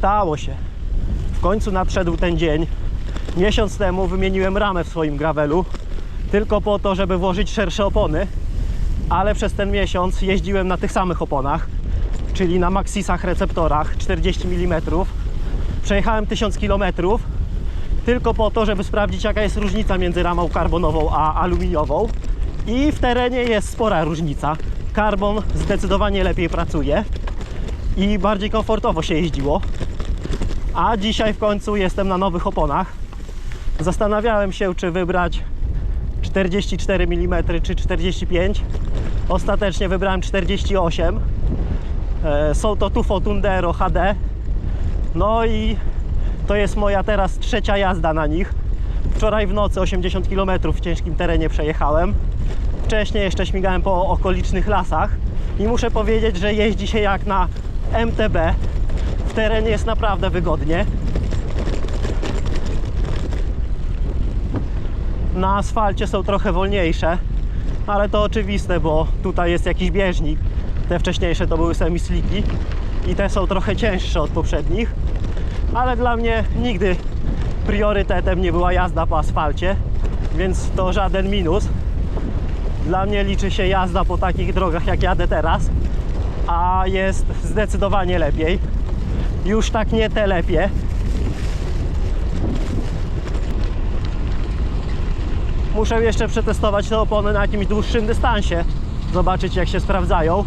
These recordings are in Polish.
Stało się. W końcu nadszedł ten dzień. Miesiąc temu wymieniłem ramę w swoim gravelu tylko po to, żeby włożyć szersze opony, ale przez ten miesiąc jeździłem na tych samych oponach, czyli na Maxisach receptorach 40 mm. Przejechałem 1000 km tylko po to, żeby sprawdzić jaka jest różnica między ramą karbonową a aluminiową. I w terenie jest spora różnica. Karbon zdecydowanie lepiej pracuje i bardziej komfortowo się jeździło. A dzisiaj w końcu jestem na nowych oponach. Zastanawiałem się, czy wybrać 44 mm czy 45. Ostatecznie wybrałem 48. E, Są to Tufo Tundero HD. No i to jest moja teraz trzecia jazda na nich. Wczoraj w nocy 80 km w ciężkim terenie przejechałem. Wcześniej jeszcze śmigałem po okolicznych lasach i muszę powiedzieć, że jeździ się jak na MTB. W terenie jest naprawdę wygodnie. Na asfalcie są trochę wolniejsze, ale to oczywiste, bo tutaj jest jakiś bieżnik. Te wcześniejsze to były semi-sliki i te są trochę cięższe od poprzednich, ale dla mnie nigdy priorytetem nie była jazda po asfalcie, więc to żaden minus. Dla mnie liczy się jazda po takich drogach jak jadę teraz, a jest zdecydowanie lepiej. Już tak nie telepie. Muszę jeszcze przetestować te opony na jakimś dłuższym dystansie. Zobaczyć jak się sprawdzają.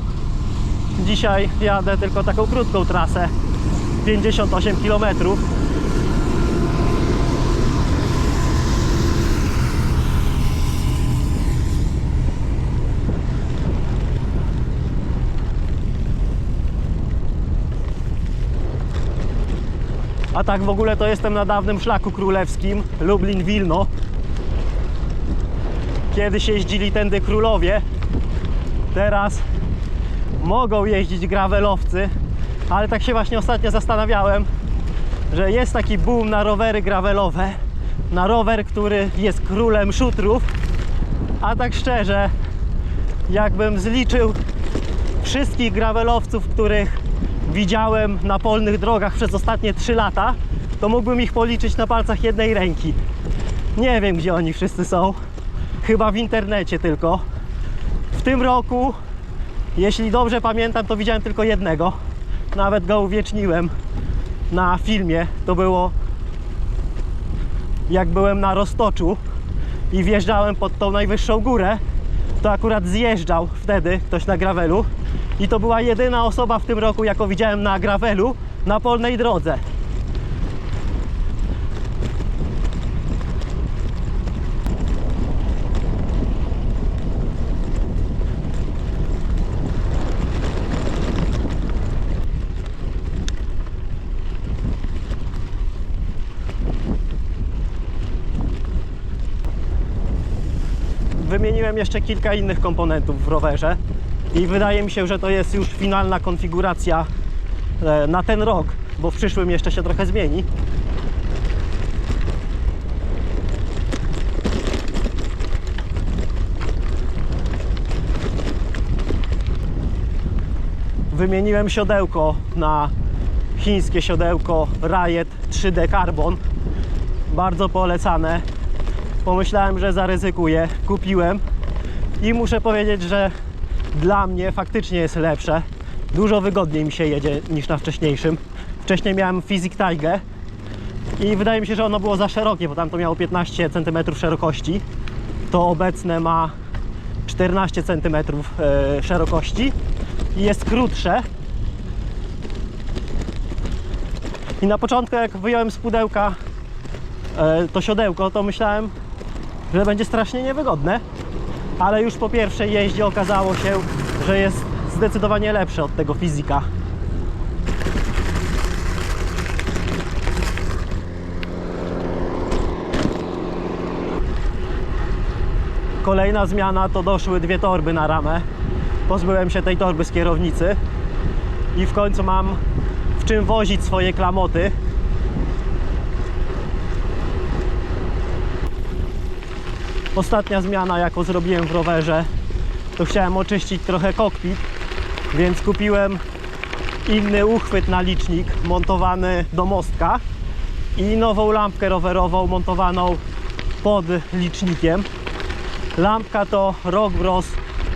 Dzisiaj jadę tylko taką krótką trasę. 58 km. A tak w ogóle to jestem na dawnym szlaku królewskim Lublin-Wilno. Kiedyś jeździli tędy królowie, teraz mogą jeździć gravelowcy, ale tak się właśnie ostatnio zastanawiałem, że jest taki boom na rowery gravelowe, na rower, który jest królem szutrów, a tak szczerze, jakbym zliczył wszystkich gravelowców, których widziałem na polnych drogach przez ostatnie 3 lata, to mógłbym ich policzyć na palcach jednej ręki. Nie wiem, gdzie oni wszyscy są. Chyba w internecie tylko. W tym roku, jeśli dobrze pamiętam, to widziałem tylko jednego. Nawet go uwieczniłem na filmie. To było jak byłem na Roztoczu i wjeżdżałem pod tą najwyższą górę, to akurat zjeżdżał wtedy ktoś na gravelu i to była jedyna osoba w tym roku, jaką widziałem na gravelu na polnej drodze. Wymieniłem jeszcze kilka innych komponentów w rowerze i wydaje mi się, że to jest już finalna konfiguracja e, na ten rok, bo w przyszłym jeszcze się trochę zmieni. Wymieniłem siodełko na chińskie siodełko Riot 3D Carbon. Bardzo polecane. Pomyślałem, że zaryzykuję. Kupiłem i muszę powiedzieć, że dla mnie faktycznie jest lepsze. Dużo wygodniej mi się jedzie niż na wcześniejszym. Wcześniej miałem Physic Tiger i wydaje mi się, że ono było za szerokie, bo tam to miało 15 cm szerokości. To obecne ma 14 cm e, szerokości i jest krótsze. I na początku jak wyjąłem z pudełka e, to siodełko, to myślałem, że będzie strasznie niewygodne, ale już po pierwszej jeździe okazało się, że jest zdecydowanie lepsze od tego fizyka. Kolejna zmiana to doszły dwie torby na ramę. Pozbyłem się tej torby z kierownicy i w końcu mam w czym wozić swoje klamoty. Ostatnia zmiana, jaką zrobiłem w rowerze, to chciałem oczyścić trochę kokpit, więc kupiłem inny uchwyt na licznik montowany do mostka i nową lampkę rowerową montowaną pod licznikiem. Lampka to Rock Bros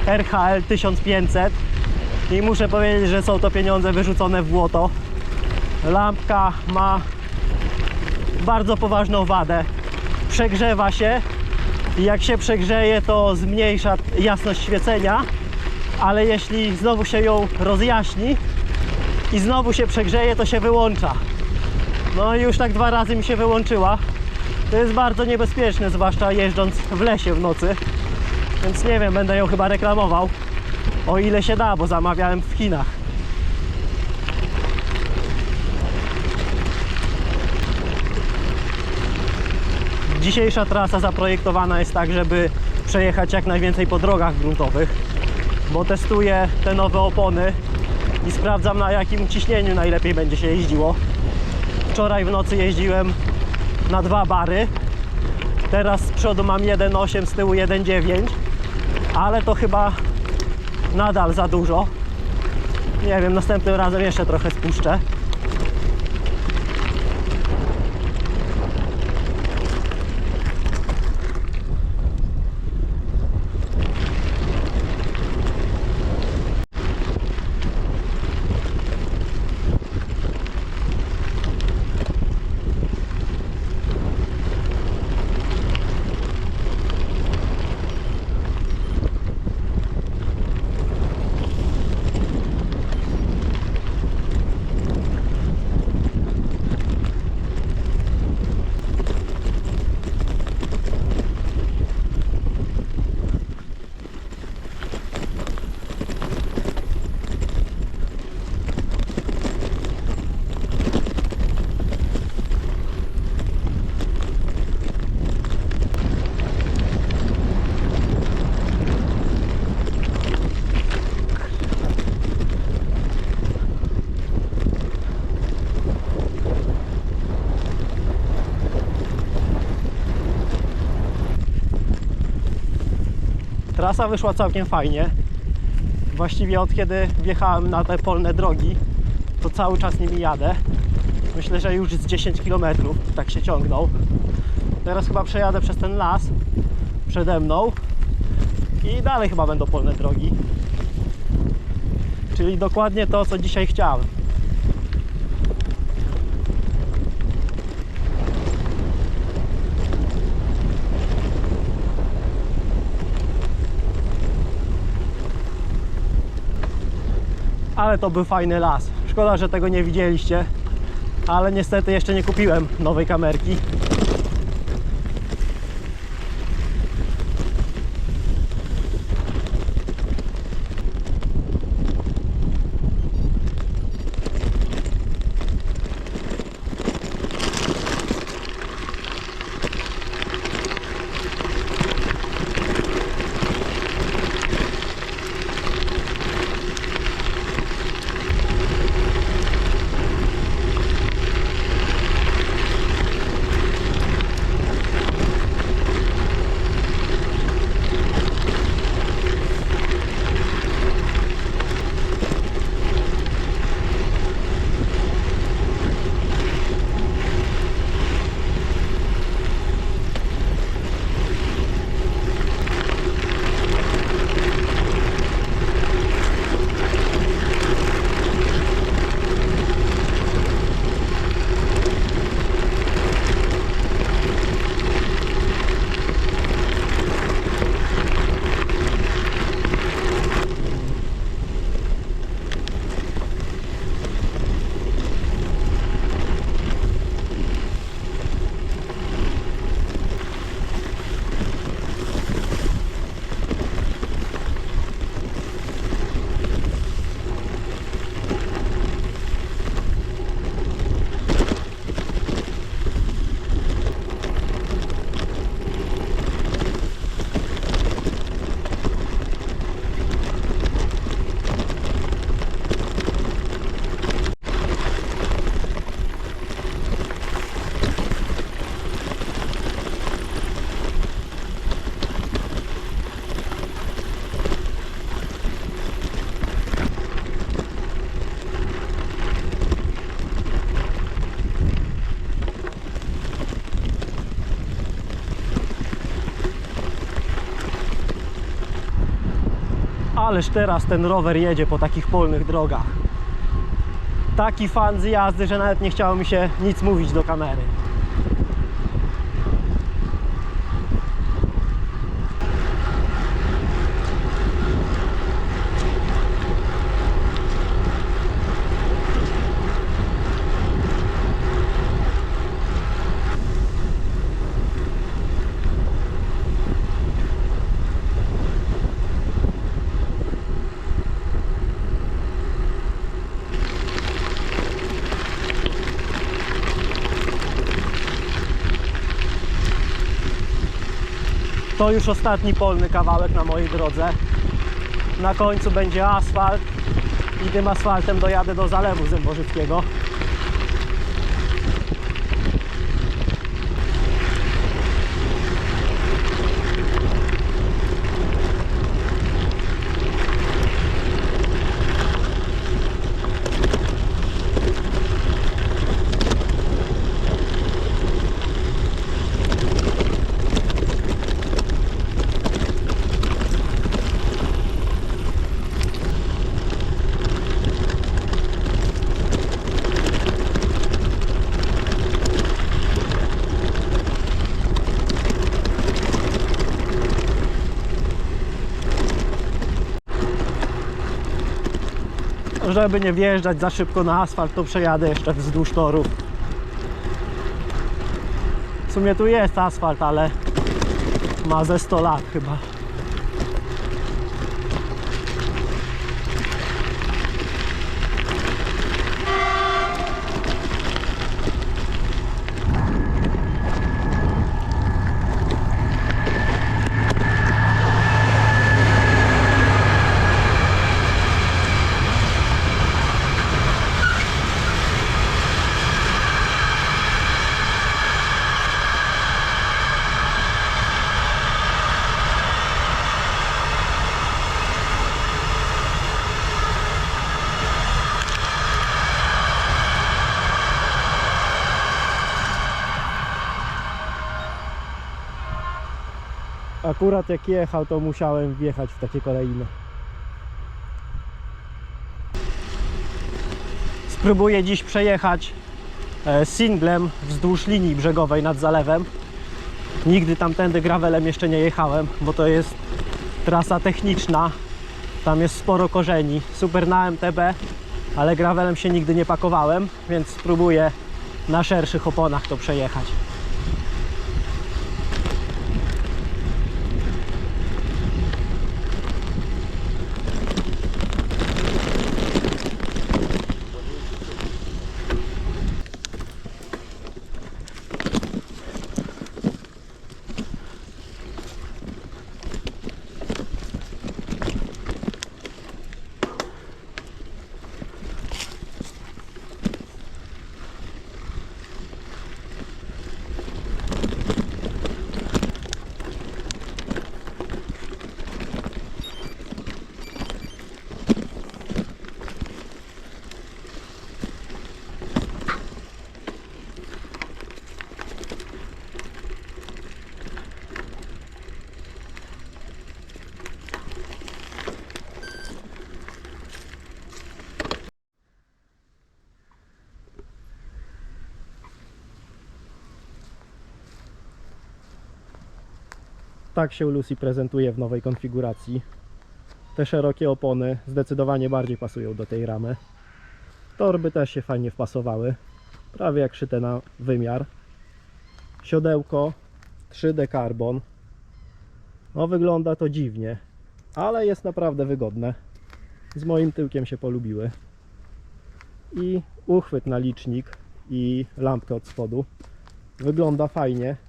RHL 1500 i muszę powiedzieć, że są to pieniądze wyrzucone w błoto. Lampka ma bardzo poważną wadę. Przegrzewa się i jak się przegrzeje, to zmniejsza jasność świecenia, ale jeśli znowu się ją rozjaśni i znowu się przegrzeje, to się wyłącza. No i już tak dwa razy mi się wyłączyła. To jest bardzo niebezpieczne, zwłaszcza jeżdżąc w lesie w nocy. Więc nie wiem, będę ją chyba reklamował. O ile się da, bo zamawiałem w Chinach. Dzisiejsza trasa zaprojektowana jest tak, żeby przejechać jak najwięcej po drogach gruntowych, bo testuję te nowe opony i sprawdzam na jakim ciśnieniu najlepiej będzie się jeździło. Wczoraj w nocy jeździłem na dwa bary. Teraz z przodu mam 1,8, z tyłu 1,9, ale to chyba nadal za dużo. Nie wiem, następnym razem jeszcze trochę spuszczę. Trasa wyszła całkiem fajnie. Właściwie od kiedy wjechałem na te polne drogi, to cały czas nimi jadę. Myślę, że już z 10 km tak się ciągnął. Teraz chyba przejadę przez ten las przede mną i dalej chyba będą polne drogi. Czyli dokładnie to, co dzisiaj chciałem. Ale to był fajny las. Szkoda, że tego nie widzieliście. Ale niestety jeszcze nie kupiłem nowej kamerki. Ależ teraz ten rower jedzie po takich polnych drogach. Taki fan z jazdy, że nawet nie chciało mi się nic mówić do kamery. To już ostatni polny kawałek na mojej drodze. Na końcu będzie asfalt i tym asfaltem dojadę do zalewu Zębożyckiego. Żeby nie wjeżdżać za szybko na asfalt, to przejadę jeszcze wzdłuż torów. W sumie tu jest asfalt, ale ma ze 100 lat chyba. Akurat jak jechał, to musiałem wjechać w takie kolejne. Spróbuję dziś przejechać e, singlem wzdłuż linii brzegowej nad zalewem. Nigdy tamtędy gravelem jeszcze nie jechałem, bo to jest trasa techniczna. Tam jest sporo korzeni. Super na MTB, ale gravelem się nigdy nie pakowałem, więc spróbuję na szerszych oponach to przejechać. Tak się Lucy prezentuje w nowej konfiguracji. Te szerokie opony zdecydowanie bardziej pasują do tej ramy. Torby też się fajnie wpasowały. Prawie jak szyte na wymiar. Siodełko 3D Carbon. No wygląda to dziwnie, ale jest naprawdę wygodne. Z moim tyłkiem się polubiły. I uchwyt na licznik i lampkę od spodu. Wygląda fajnie.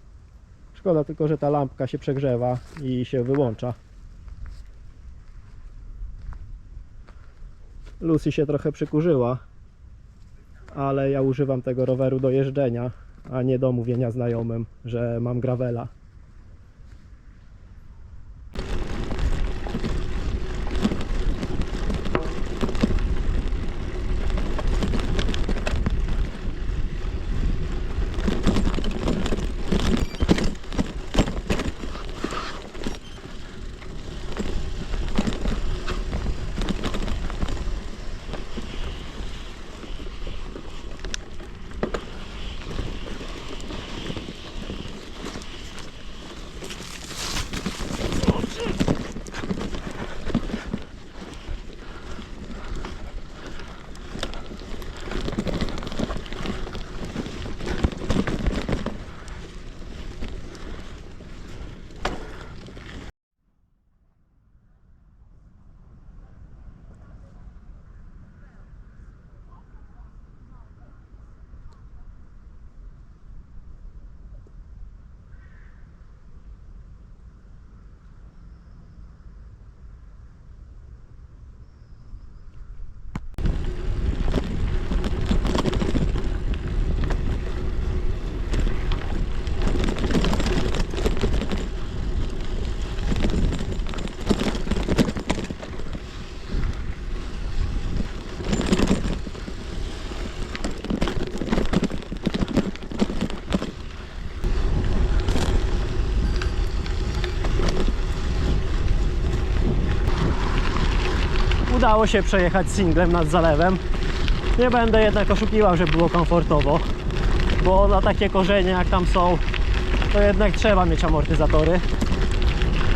Szkoda tylko, że ta lampka się przegrzewa i się wyłącza. Lucy się trochę przykurzyła, ale ja używam tego roweru do jeżdżenia, a nie do mówienia znajomym, że mam gravela. Udało się przejechać singlem nad zalewem. Nie będę jednak oszukiwał, że było komfortowo, bo na takie korzenie jak tam są, to jednak trzeba mieć amortyzatory.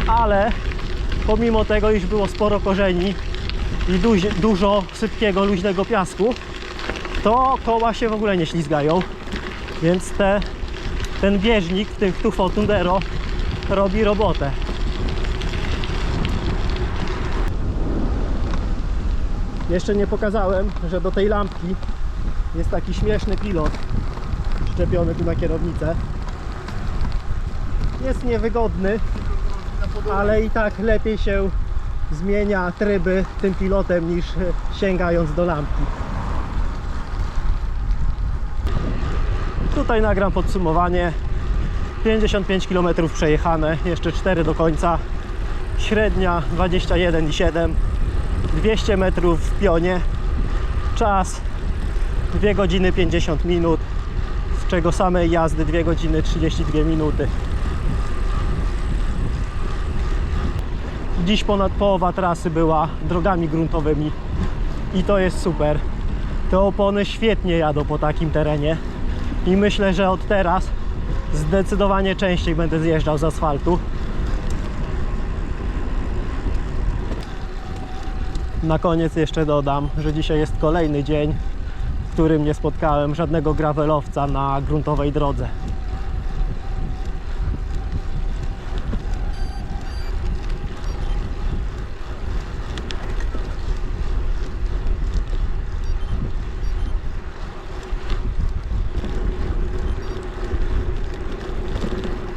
Ale pomimo tego, iż było sporo korzeni i dużo sypkiego, luźnego piasku, to koła się w ogóle nie ślizgają. Więc te, ten bieżnik w tym Tufo Tundero robi robotę. Jeszcze nie pokazałem, że do tej lampki jest taki śmieszny pilot szczepiony tu na kierownicę. Jest niewygodny, ale i tak lepiej się zmienia tryby tym pilotem niż sięgając do lampki. Tutaj nagram podsumowanie. 55 km przejechane, jeszcze 4 do końca. Średnia 21,7 200 metrów w pionie. Czas 2 godziny 50 minut, z czego samej jazdy 2 godziny 32 minuty. Dziś ponad połowa trasy była drogami gruntowymi i to jest super. Te opony świetnie jadą po takim terenie i myślę, że od teraz zdecydowanie częściej będę zjeżdżał z asfaltu. Na koniec jeszcze dodam, że dzisiaj jest kolejny dzień, w którym nie spotkałem żadnego gravelowca na gruntowej drodze.